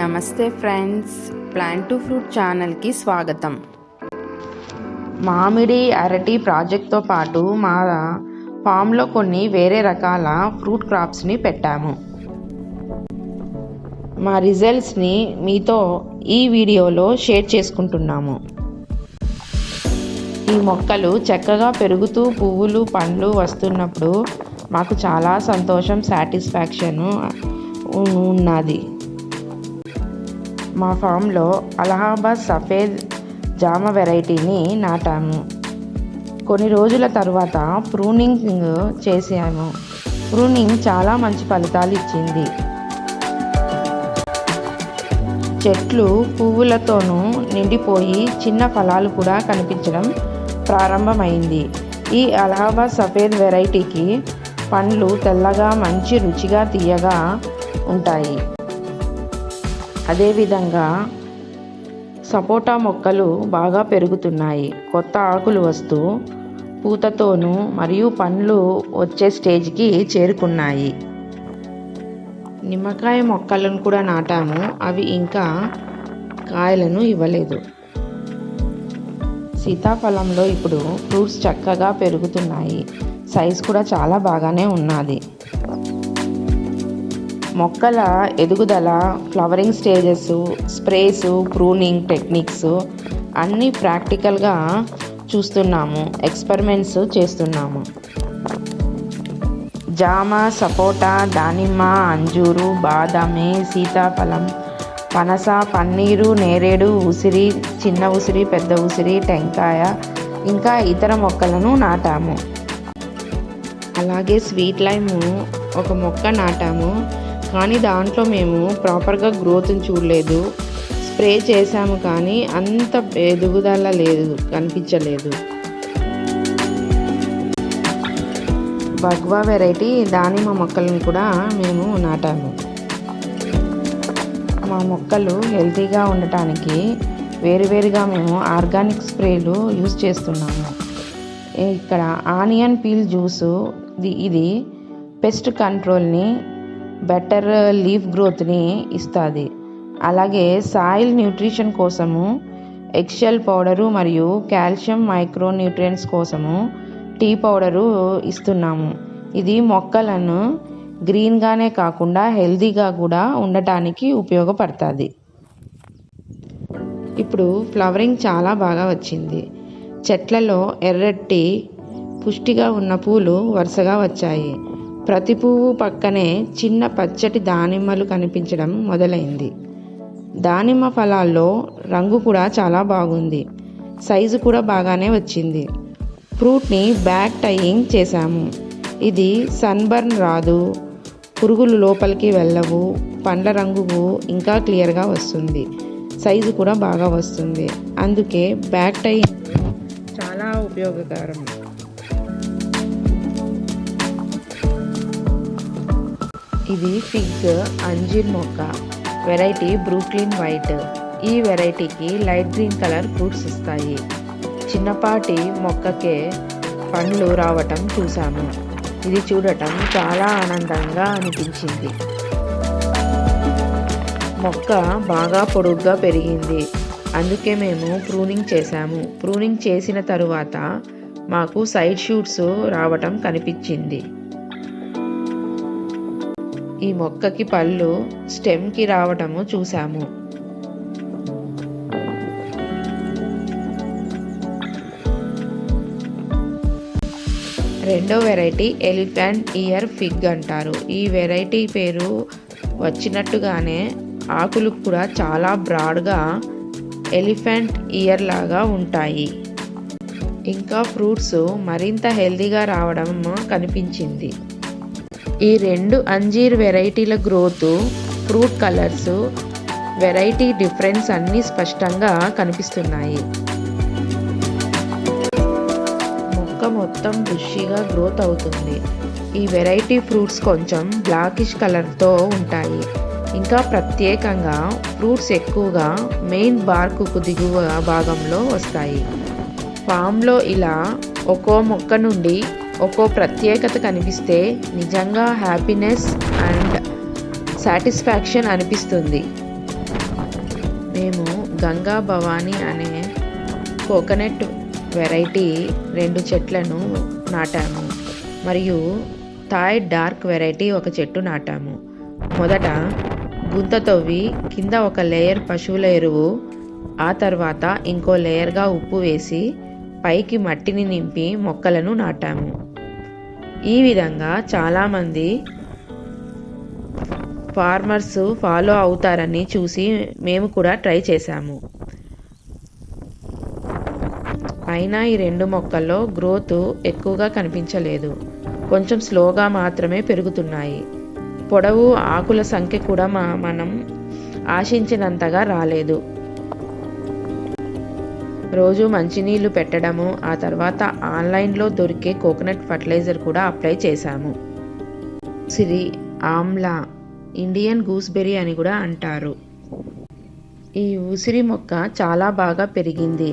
నమస్తే friends plant to fruit ఛానల్కి స్వాగతం. మామిడి అరటి ప్రాజెక్ట్తో పాటు మా ఫామ్లో కొన్ని వేరే రకాల ఫ్రూట్ క్రాప్స్ని పెట్టాము. మా రిజల్ట్స్ని మీతో ఈ వీడియోలో షేర్ చేసుకుంటున్నాము. ఈ మొక్కలు చక్కగా పెరుగుతూ పువ్వులు పండ్లు వస్తున్నప్పుడు మాకు చాలా సంతోషం సాటిస్ఫాక్షన్ ఉన్నది. మా ఫామ్లో అలహాబాద్ సఫేద్ జామ వెరైటీని నాటాము. కొన్ని రోజుల తర్వాత ప్రూనింగ్ చేసాము ప్రూనింగ్ చాలా మంచి ఫలితాలు ఇచ్చింది. చెట్లు పువ్వులతోనూ నిండిపోయి చిన్న ఫలాలు కూడా కనిపించడం ప్రారంభమైంది. ఈ అలహాబాద్ సఫేద్ వెరైటీకి పండ్లు తెల్లగా మంచి రుచిగా తీయగా ఉంటాయి. అదేవిధంగా సపోటా మొక్కలు బాగా పెరుగుతున్నాయి. కొత్త ఆకులు వస్తూ పూతతోనూ మరియు పండ్లు వచ్చే స్టేజ్కి చేరుకున్నాయి. నిమ్మకాయ మొక్కలను కూడా నాటాము అవి ఇంకా కాయలను ఇవ్వలేదు. సీతాఫలంలో ఇప్పుడు ఫ్రూట్స్ చక్కగా పెరుగుతున్నాయి. సైజ్ కూడా చాలా బాగానే ఉన్నది. మొక్కల ఎదుగుదల flowering stages sprays pruning techniques అన్నీ ప్రాక్టికల్గా చూస్తున్నాము ఎక్స్పెరిమెంట్స్ చేస్తున్నాము. జామ సపోటా దానిమ్మ అంజూరు బాదామి సీతాఫలం పనస పన్నీరు నేరేడు ఉసిరి చిన్న ఉసిరి పెద్ద ఉసిరి టెంకాయ ఇంకా ఇతర మొక్కలను నాటాము. అలాగే స్వీట్ లైము ఒక మొక్క నాటాము. కానీ దాంట్లో మేము ప్రాపర్గా గ్రోత్ని చూడలేదు. స్ప్రే చేసాము కానీ అంత ఎదుగుదల లేదు కనిపించలేదు. బగ్వా వెరైటీ దానిమ్మ మొక్కలను కూడా మేము నాటాము. మా మొక్కలు హెల్తీగా ఉండటానికి వేరువేరుగా మేము ఆర్గానిక్ స్ప్రేలు యూజ్ చేస్తున్నాము. ఇక్కడ ఆనియన్ పీల్ జ్యూసు ఇది పెస్ట్ కంట్రోల్ని బెటర్ లీఫ్ గ్రోత్ని ఇస్తుంది. అలాగే సాయిల్ న్యూట్రిషన్ కోసము ఎక్సెల్ పౌడరు మరియు కాల్షియం మైక్రో న్యూట్రియంట్స్ కోసము టీ పౌడరు ఇస్తున్నాము. ఇది మొక్కలను గ్రీన్గానే కాకుండా హెల్తీగా కూడా ఉండటానికి ఉపయోగపడుతుంది. ఇప్పుడు ఫ్లవరింగ్ చాలా బాగా వచ్చింది. చెట్లలో ఎర్రటి పుష్టిగా ఉన్న పూలు వరుసగా వచ్చాయి. ప్రతి పువ్వు పక్కనే చిన్న పచ్చటి దానిమ్మలు కనిపించడం మొదలైంది. దానిమ్మ ఫలాల్లో రంగు కూడా చాలా బాగుంది. సైజు కూడా బాగానే వచ్చింది. ఫ్రూట్ని బ్యాక్ టైయింగ్ చేశాము. ఇది సన్బర్న్ రాదు. పురుగులు లోపలికి వెళ్ళవు. పండ్ల రంగు ఇంకా క్లియర్గా వస్తుంది. సైజు కూడా బాగా వస్తుంది. అందుకే బ్యాక్ టైయింగ్ చాలా ఉపయోగకరం. ఇది ఫిగ్ అంజీర్ మొక్క వెరైటీ బ్రూక్లిన్ వైట్. ఈ వెరైటీకి లైట్ గ్రీన్ కలర్ ఫ్రూట్స్ ఇస్తాయి. చిన్నపాటి మొక్కకే పండ్లు రావటం చూసాము ఇది చూడటం చాలా ఆనందంగా అనిపించింది. మొక్క బాగా పొడుగ్గా పెరిగింది. అందుకే మేము ప్రూనింగ్ చేశాము. ప్రూనింగ్ చేసిన తరువాత మాకు సైడ్ షూట్స్ రావటం కనిపించింది. ఈ మొక్కకి పళ్ళు స్టెమ్కి రావటము చూసాము రెండో వెరైటీ ఎలిఫెంట్ ఇయర్ ఫిగ్ అంటారు. ఈ వెరైటీ పేరు వచ్చినట్టుగానే ఆకులు కూడా చాలా బ్రాడ్గా ఎలిఫెంట్ ఇయర్ లాగా ఉంటాయి. ఇంకా ఫ్రూట్స్ మరింత హెల్దీగా రావడం కనిపించింది. ఈ రెండు అంజీర్ వెరైటీల growth fruit colours variety difference అన్నీ స్పష్టంగా కనిపిస్తున్నాయి. మొక్క మొత్తం బుషిగా గ్రోత్ అవుతుంది. ఈ వెరైటీ ఫ్రూట్స్ కొంచెం బ్లాకిష్ కలర్తో ఉంటాయి. ఇంకా ప్రత్యేకంగా ఫ్రూట్స్ ఎక్కువగా మెయిన్ బార్కుకు దిగువ భాగంలో వస్తాయి. ఫామ్లో ఇలా ఒక్కో మొక్క నుండి ఒక్కో ప్రత్యేకత కనిపిస్తే నిజంగా హ్యాపీనెస్ అండ్ సాటిస్ఫాక్షన్ అనిపిస్తుంది. మేము గంగా భవానీ అనే కోకోనట్ వెరైటీ రెండు చెట్లను నాటాము. మరియు థాయ్ డార్క్ వెరైటీ ఒక చెట్టు నాటాము. మొదట గుంత తవ్వి కింద ఒక లేయర్ పశువుల ఎరువు ఆ తర్వాత ఇంకో లేయర్గా ఉప్పు వేసి పైకి మట్టిని నింపి మొక్కలను నాటాము. ఈ విధంగా చాలామంది ఫార్మర్స్ ఫాలో అవుతారని చూసి మేము కూడా ట్రై చేశాము. అయినా ఈ రెండు మొక్కల్లో గ్రోత్ ఎక్కువగా కనిపించలేదు. కొంచెం స్లోగా మాత్రమే పెరుగుతున్నాయి. పొడవు ఆకుల సంఖ్య కూడా మా మనం ఆశించినంతగా రాలేదు. రోజు మంచినీళ్ళు పెట్టడము ఆ తర్వాత ఆన్లైన్లో దొరికే కోకోనట్ ఫర్టిలైజర్ కూడా అప్లై చేశాము. సిరి ఆమ్లా ఇండియన్ గూస్బెర్రీ అని కూడా అంటారు. ఈ ఉసిరి మొక్క చాలా బాగా పెరిగింది.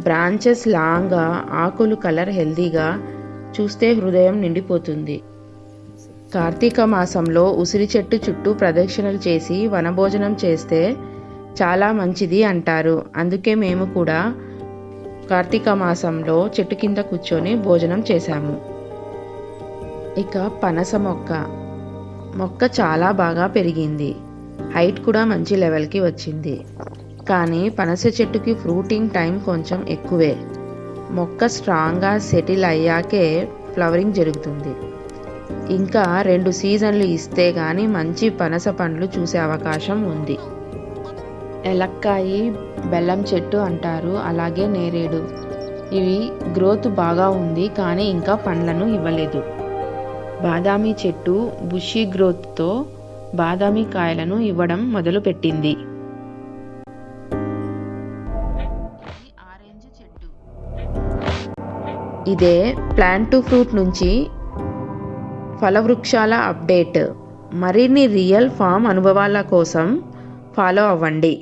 బ్రాంచెస్ లాంగ్గా ఆకులు కలర్ హెల్దీగా చూస్తే హృదయం నిండిపోతుంది. కార్తీక మాసంలో ఉసిరి చెట్టు చుట్టూ ప్రదక్షిణలు చేసి వనభోజనం చేస్తే చాలా మంచిది అంటారు. అందుకే మేము కూడా కార్తీక మాసంలో చెట్టు కింద కూర్చొని భోజనం చేశాము. ఇక పనస మొక్క. మొక్క చాలా బాగా పెరిగింది. హైట్ కూడా మంచి లెవెల్కి వచ్చింది. కానీ పనస చెట్టుకి ఫ్రూటింగ్ టైం కొంచెం ఎక్కువే. మొక్క స్ట్రాంగ్గా సెటిల్ అయ్యాకే ఫ్లవరింగ్ జరుగుతుంది. ఇంకా రెండు సీజన్లు ఇస్తే కానీ మంచి పనస పండ్లు చూసే అవకాశం ఉంది. ఎలక్కాయి బెల్లం చెట్టు అంటారు అలాగే నేరేడు. ఇవి గ్రోత్ బాగా ఉంది కానీ ఇంకా పండ్లను ఇవ్వలేదు. బాదామి చెట్టు బుషి గ్రోత్తో బాదామి కాయలను ఇవ్వడం మొదలుపెట్టింది. ఆరెంజ్ చెట్టు. ఇదే ప్లాంట్ టు ఫ్రూట్ నుంచి ఫలవృక్షాల అప్డేట్. మరిన్ని రియల్ ఫామ్ అనుభవాల కోసం ఫాలో అవ్వండి.